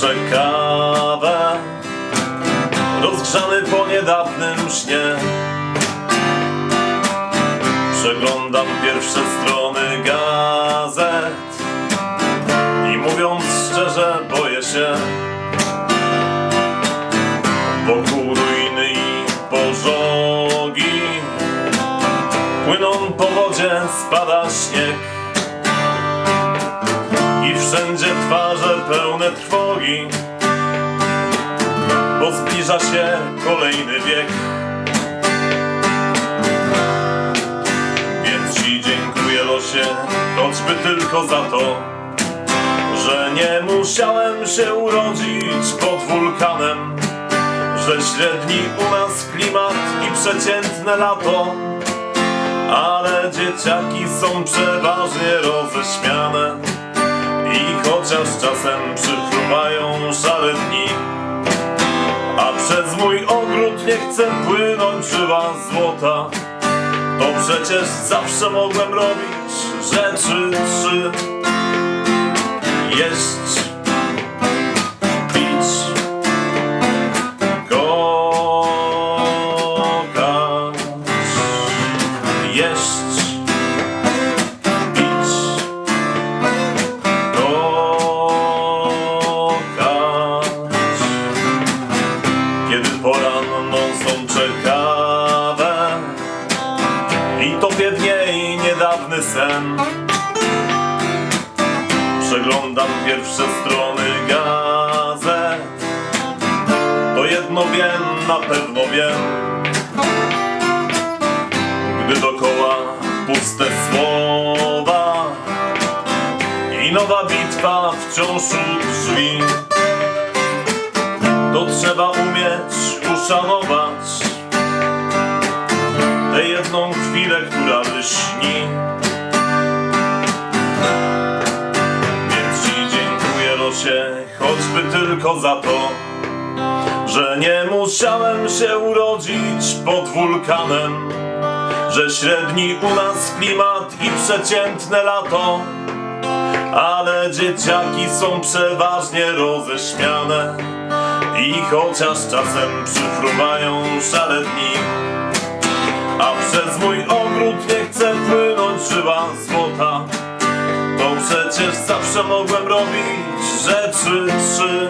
kurczę kawę Rozgrzany po niedawnym śnie. Przeglądam pierwsze strony gazet I mówiąc szczerze boję się. Wokół ruiny i pożogi Płyną po wodzie, spada śnieg. Wszędzie twarze pełne trwogi Bo zbliża się kolejny wiek. Więc Ci dziękuję losie Choćby tylko za to Że nie musiałem się urodzić pod wulkanem Że średni u nas klimat i przeciętne lato ale dzieciaki są przeważnie roześmiane czasem przyfruwają szare dni. A przez mój ogród nie chce płynąć żyła złota. To przecież zawsze mogłem robić rzeczy trzy. Jeść, pić, i topie w niej niedawny sen. Przeglądam pierwsze strony gazet. To jedno wiem, na pewno wiem. Gdy dokoła puste słowa i nowa bitwa wciąż u drzwi. To trzeba umieć uszanować jedną chwilę, która lśni. Więc Ci dziękuję losie, choćby tylko za to, że nie musiałem się urodzić pod wulkanem, że średni u nas klimat i przeciętne lato ale dzieciaki są przeważnie roześmiane I chociaż czasem przyfruwają szare dni A przez mój ogród nie chce płynąć żywa złota. To przecież zawsze mogłem robić rzeczy trzy